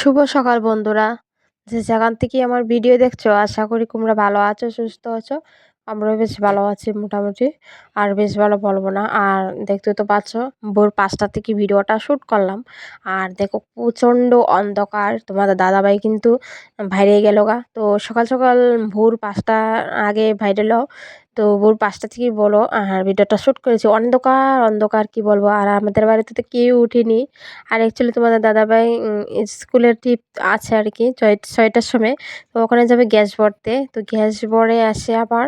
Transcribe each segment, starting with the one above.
শুভ সকাল বন্ধুরা। যে যেখান থেকে আমার ভিডিও দেখছ, আশা করি তোমরা ভালো আছো, সুস্থ আছো। আমরাও বেশ ভালো আছি মোটামুটি, আর বেশ ভালো বলব না। আর দেখতে তো পাচ্ছ, ভোর পাঁচটা থেকে ভিডিওটা শ্যুট করলাম। আর দেখো, প্রচণ্ড অন্ধকার। তোমাদের দাদাভাই কিন্তু বাইরে গেল গা। তো সকাল সকাল ভোর পাঁচটা আগে ভাইরেল তো ভোর পাঁচটা থেকেই বলো, আর ভিডিওটা শ্যুট করেছি। অন্ধকার অন্ধকার কি বলব? আর আমাদের বাড়িতে তো কেউ উঠেনি। আর অ্যাকচুয়ালি তোমাদের দাদাভাই স্কুলের ট্রিপ আছে আর কি, ছয়, ছয়টার সময়। তো ওখানে যাবে গ্যাস ভরতে। তো গ্যাস ভরে আসে আবার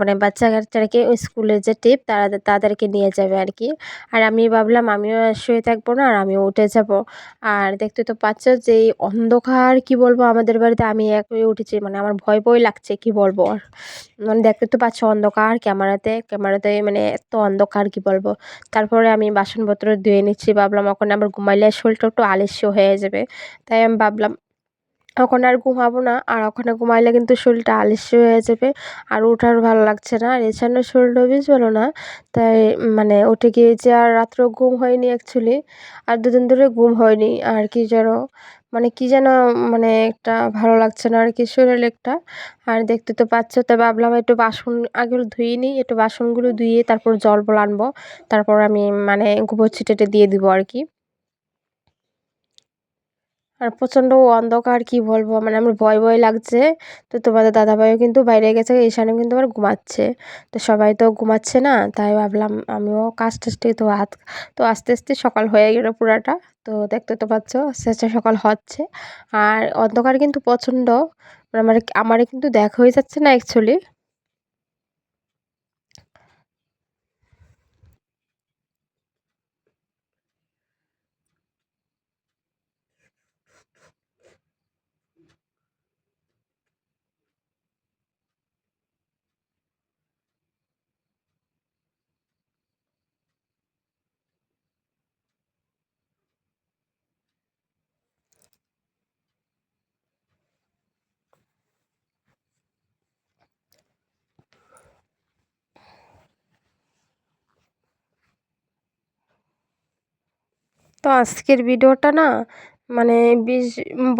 মানে বাচ্চা কাচ্চারাকে স্কুলের যে ট্রিপ তারা, তাদেরকে নিয়ে যাবে আর কি। আর আমি ভাবলাম আমিও শুয়ে থাকব না, আর আমিও উঠে যাব। আর দেখতে তো পাচ্ছ যে অন্ধকার কি বলব আমাদের বাড়িতে, আমি এক হয়ে উঠেছি। মানে আমার ভয় ভয় লাগছে কি বলব আর। মানে দেখতে তো পাচ্ছ অন্ধকার, ক্যামেরাতে ক্যামেরাতে মানে এত অন্ধকার কি বলব? তারপরে আমি বাসনপত্র ধুয়ে নিচ্ছি, ভাবলাম ওখানে আবার ঘুমাইলে শরীরটা একটু আলস্য হয়ে যাবে। তাই আমি ভাবলাম ওখানে আর ঘুমাবো না, আর ওখানে ঘুমাইলে কিন্তু শরীরটা আলস্য হয়ে যাবে, আর ওঠার ভালো লাগছে না, আর এছাড়া শরীরটাও বেশ ভালো না। তাই মানে উঠে গিয়েছে আর রাত্রেও ঘুম হয়নি অ্যাকচুয়ালি আর দুদিন ধরে ঘুম হয়নি, আর কি যেন মানে কি যেন মানে একটা ভালো লাগছে না আর কি শরীর একটা। আর দেখতে তো পাচ্ছ, তো ভাবলাম একটু বাসন আগে ধুয়ে নিই, একটু বাসনগুলো ধুয়ে তারপর জল বল আনব তারপর আমি মানে গোবর ছিটেটে দিয়ে দিব আর কি আর প্রচণ্ড অন্ধকার, কি বলব? মানে আমার ভয় ভয় লাগছে। তো তোমাদের দাদাভাইও কিন্তু বাইরে গেছে, ঈশানও কিন্তু আবার ঘুমাচ্ছে। তো সবাই তো ঘুমাচ্ছে না, তাই ভাবলাম আমিও কাজ টাজটি তো হাত তো আস্তে আস্তে সকাল হয়ে গেল পুরাটা। তো দেখতে তো পাচ্ছ, আস্তে আস্তে সকাল হচ্ছে। আর অন্ধকার কিন্তু প্রচণ্ড মানে আমার, আমারে কিন্তু দেখা হয়ে যাচ্ছে না অ্যাকচুয়ালি তো আজকের ভিডিওটা না মানে বেশ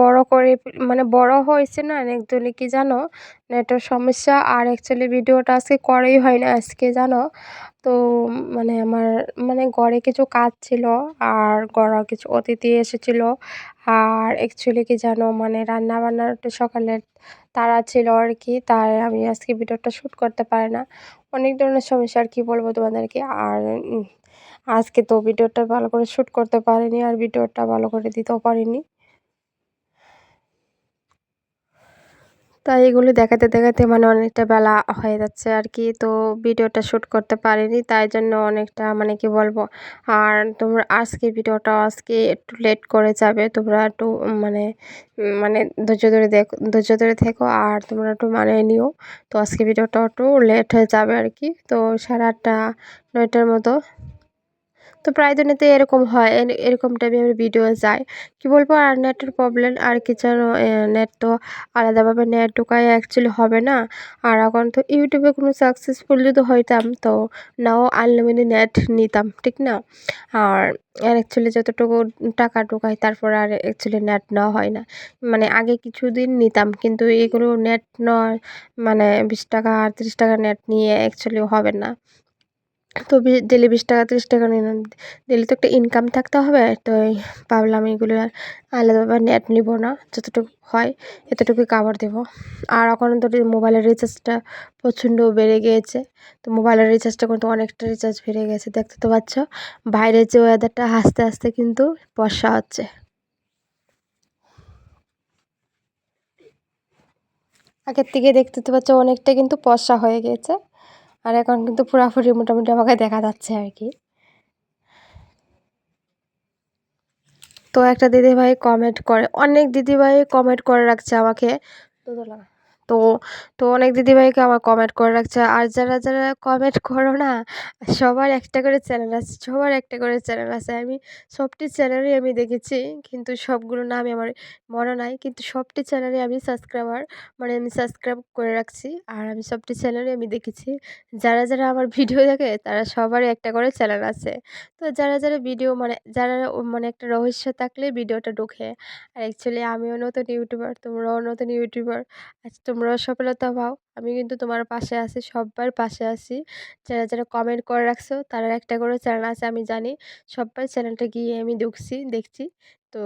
বড় করে মানে বড় হয়েছে না একচুয়ালি কি জানো? নেটের সমস্যা আর অ্যাকচুয়ালি ভিডিওটা আজকে করেই হয় না আজকে জানো? তো মানে আমার মানে ঘরে কিছু কাজ ছিল আর ঘরে কিছু অতিথি এসেছিল আর অ্যাকচুয়ালি কি জানো মানে রান্না বান্নার একটু সকালের তাড়া ছিল আর কি, তাই আমি আজকে ভিডিওটা শ্যুট করতে পারি না। অনেক ধরনের সমস্যা আর কি বলব তোমাদেরকে? আর আজকে তো ভিডিওটা ভালো করে শ্যুট করতে পারিনি আর ভিডিওটা ভালো করে দিতেও পারিনি। তাই এগুলো দেখাতে দেখাতে মানে অনেকটা বেলা হয়ে যাচ্ছে আর কি, তো ভিডিওটা শ্যুট করতে পারিনি, তাই জন্য অনেকটা মানে কি বলব, আর তোমরা আজকে ভিডিওটা আজকে একটু লেট করে যাবে, তোমরা একটু মানে মানে ধৈর্য ধরে দেখো, ধৈর্য ধরে থেকো আর তোমরা একটু মানে নিও, তো আজকে ভিডিওটা একটু লেট হয়ে যাবে আর কি, তো সাড়ে আটটা, নয়টার মতো তো প্রায় দিনেতে এরকম হয় এরকম টাইপের ভিডিও যায় কি বলব, আর নেটের প্রবলেম আর কি যেন নেট তো আলাদাভাবে নেট ঢোকায় অ্যাকচুয়ালি হবে না। আর এখন তো ইউটিউবে কোনো সাকসেসফুল যদি হইতাম, তো নাও আনলিমিটেড নেট নিতাম, ঠিক না? আর আর অ্যাকচুয়ালি যতটুকু টাকা ঢোকায়, তারপর আর অ্যাকচুয়ালি নেট নেওয়া হয় না। মানে আগে কিছুদিন নিতাম, কিন্তু এগুলো নেট নেওয়ার মানে বিশ টাকা আর তিরিশ টাকা নেট নিয়ে অ্যাকচুয়ালি হবে না। তো ডেলি বিশ টাকা, তিরিশ টাকা নিলাম ডেলি তো একটা ইনকাম থাকতে হবে, তো ভাবলাম এগুলো আর আলাদাভাবে নেট নিব না, যতটুকু হয় এতটুকুই কাভার দেবো। আর এখন তো মোবাইলের রিচার্জটা প্রচণ্ড বেড়ে গিয়েছে, তো মোবাইলের রিচার্জটা কিন্তু অনেকটা রিচার্জ বেড়ে গেছে দেখতে তো পাচ্ছ। বাইরের যে ওয়েদারটা আস্তে আস্তে কিন্তু বর্ষা হচ্ছে। আগের থেকে দেখতে তো পাচ্ছ অনেকটা কিন্তু বর্ষা হয়ে গেছে আর এখন কিন্তু পুরাপুরি মোটামুটি আমাকে দেখা যাচ্ছে আর কি। তো একটা দিদিভাই কমেন্ট করে, অনেক দিদিভাই কমেন্ট করে রাখছে আমাকে। তো তো তো অনেক দিদিভাইকে আমার কমেন্ট করে রাখছে। আর যারা যারা কমেন্ট করো না, সবার একটা করে চ্যানেল আছে, সবার একটা করে চ্যানেল আছে। আমি সবটি চ্যানেলই আমি দেখেছি, কিন্তু সবগুলো নামই আমার মনে নাই। কিন্তু সবটি চ্যানেলে আমি সাবস্ক্রাইবার মানে আমি সাবস্ক্রাইব করে রাখছি, আর আমি সবটি চ্যানেলে আমি দেখেছি। যারা যারা আমার ভিডিও দেখে, তারা সবারই একটা করে চ্যানেল আছে। তো যারা যারা ভিডিও মানে যারা মানে একটা রহস্য থাকলে ভিডিওটা ঢুকে। আর অ্যাকচুয়ালি আমিও নতুন ইউটিউবার তোমরাও নতুন ইউটিউবার আচ্ছা তোমরাও সফলতা পাও। আমি কিন্তু তোমার পাশে আছি সবার পাশে আছি। যারা যারা কমেন্ট করে রাখছো, তারা একটা করে চ্যানেল আছে, আমি জানি। সবার চ্যানেলটা গিয়ে আমি দেখছি দেখছি। তো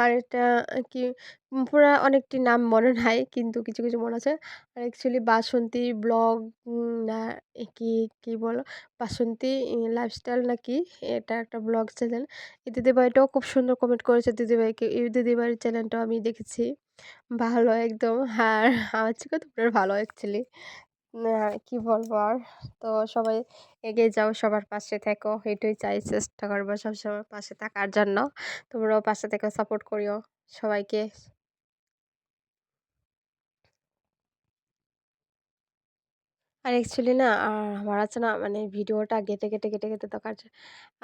আর একটা কি, পুরা অনেকটি নাম মনে নাই, কিন্তু কিছু কিছু মনে আছে। আর অ্যাকচুয়ালি বাসন্তী ব্লগ না কি কি বলো? বাসন্তী লাইফস্টাইল নাকি? এটা একটা ব্লগ চ্যানেল এই দিদিভাইটাও খুব সুন্দর কমেন্ট করেছে দিদিভাইকে। এই দিদিভাইয়ের চ্যানেলটাও আমি দেখেছি। ভালো একদম। আর আমার থেকে তোমরা ভালো অ্যাকচুয়ালি কি বলব আর? তো সবাই এগিয়ে যাও, সবার পাশে থেকো, এটাই চাই, চেষ্টা করব সবসময় পাশে থাকার জন্য। তোমরাও পাশে থেকে সাপোর্ট করিও সবাইকে। আর অ্যাকচুয়ালি না আমার আছে না মানে ভিডিওটা গেটে গেটে কেটে, কেটে দরকার জ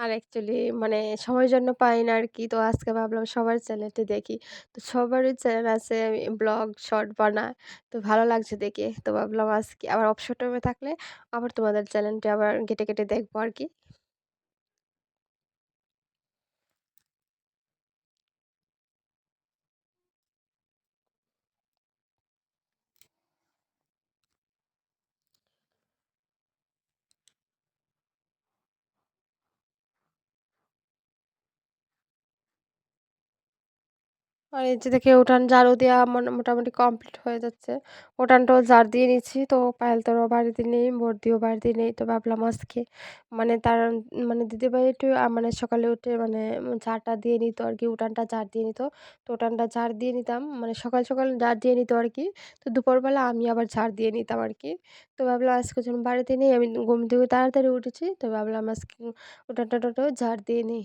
আর অ্যাকচুয়ালি মানে সময়ের জন্য পাই না আর কি তো আজকে ভাবলাম সবার চ্যানেলটি দেখি। তো সবারই চ্যানেল আছে ব্লগ, শর্ট বানায়। তো ভালো লাগছে দেখে। তো ভাবলাম আজকে আবার অবসর টাইমে থাকলে আবার তোমাদের চ্যানেলটি আবার ঘেঁটে, ঘেঁটে দেখব আরকি। আর যে দেখে উঠান ঝাড়ু দেওয়া মানে মোটামুটি কমপ্লিট হয়ে যাচ্ছে। উঠানটাও ঝাড় দিয়ে নিচ্ছি, তো পায়েলতোরও বাড়িতে নেই বর্দিও বাড়িতে নেই, তো ভাবলাম আজকে মানে তার মানে দিদিভাই একটু মানে সকালে উঠে মানে ঝাড়টা দিয়ে নিত আর কি, উঠানটা ঝাড় দিয়ে নিত। তো উঠানটা ঝাড় দিয়ে নিতাম মানে সকাল সকাল ঝাড় দিয়ে নিত আর কি। তো দুপুরবেলা আমি আবার ঝাড় দিয়ে নিতাম আর কি। তো ভাবলাম আজকে যখন বাড়িতে নেই, আমি ঘুম থেকে তাড়াতাড়ি উঠেছি, তো ভাবলাম আজকে উঠানটা টোটাও ঝাড় দিয়ে নিই।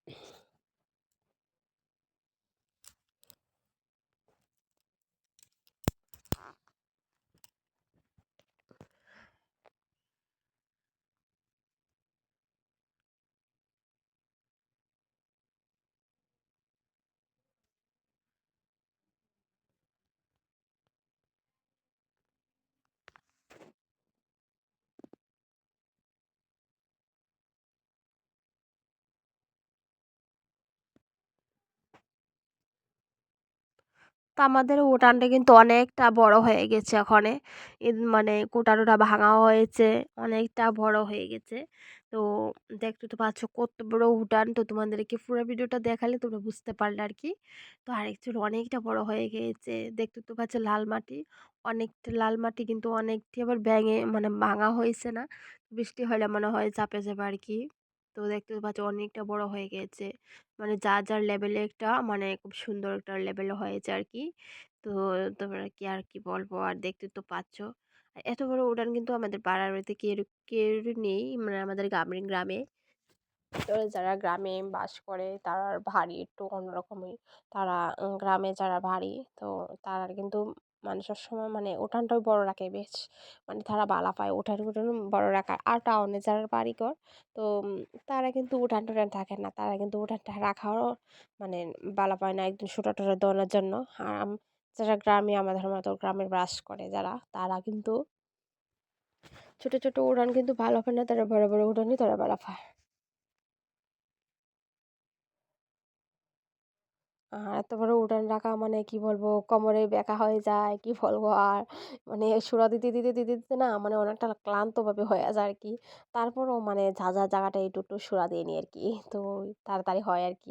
তো আমাদের উঠানটা কিন্তু অনেকটা বড় হয়ে গেছে ওখানে। মানে কোটা টোটা হয়েছে, অনেকটা বড় হয়ে গেছে। তো দেখতে তো পাচ্ছ কত বড় উঠান। তো তোমাদেরকে পুরো ভিডিওটা দেখালে তোমরা বুঝতে পারলে আর কি। তো আরেকচুয়ালি অনেকটা বড় হয়ে গিয়েছে দেখতে তো পাচ্ছ লাল মাটি, অনেকটা লাল মাটি কিন্তু অনেকটি আবার ব্যাঙে মানে ভাঙা হয়েছে না। বৃষ্টি হলে মনে হয় চাপে যাবে আর কি। তো দেখতে পাচ্ছ অনেকটা বড় হয়ে গেছে। মানে যার যার লেভেলে একটা মানে খুব সুন্দর একটা লেভেল হয়েছে আর কি তো তোমরা কি, আর কি বলব? আর দেখতে তো পাচ্ছ। এত বড় উড়ান কিন্তু আমাদের পাড়ার বাড়িতে কেউ কেউ নেই মানে আমাদের গ্রামের গ্রামে। যারা গ্রামে বাস করে, তারা ভারী একটু অন্যরকমই। তারা গ্রামে যারা ভারী, তো তারা কিন্তু মানে সবসময় মানে উঠানটাও বড় রাখে, বেশ মানে তারা বালা পায় উঠান উঠান বড় রাখার। আর টাউনে যারা বাড়ি বাড়িঘর, তো তারা কিন্তু উঠান, টুঠান থাকে না। তারা কিন্তু উঠানটা রাখারও মানে বালা পায় না একদম ছোটো টোটো দেওয়ানোর জন্য। আর যারা গ্রামে, আমাদের মতো গ্রামের বাস করে যারা, তারা কিন্তু ছোটো ছোটো উড়ান কিন্তু ভালো পায় না। তারা বড় বড় উড়ানই তারা ভালো পায়। এত বড় উঠান রাখা মানে কি বলব? কোমরে ব্যাকা হয়ে যায়, কি বলব আর? মানে সুরা দিতে দিতে দিতে দিতে না মানে অনেকটা ক্লান্তভাবে হয়ে যায় আর কি তারপরও মানে যা যা জায়গাটা একটু একটু সুরা দিয়ে নিই আর কি তো তাড়াতাড়ি হয় আর কি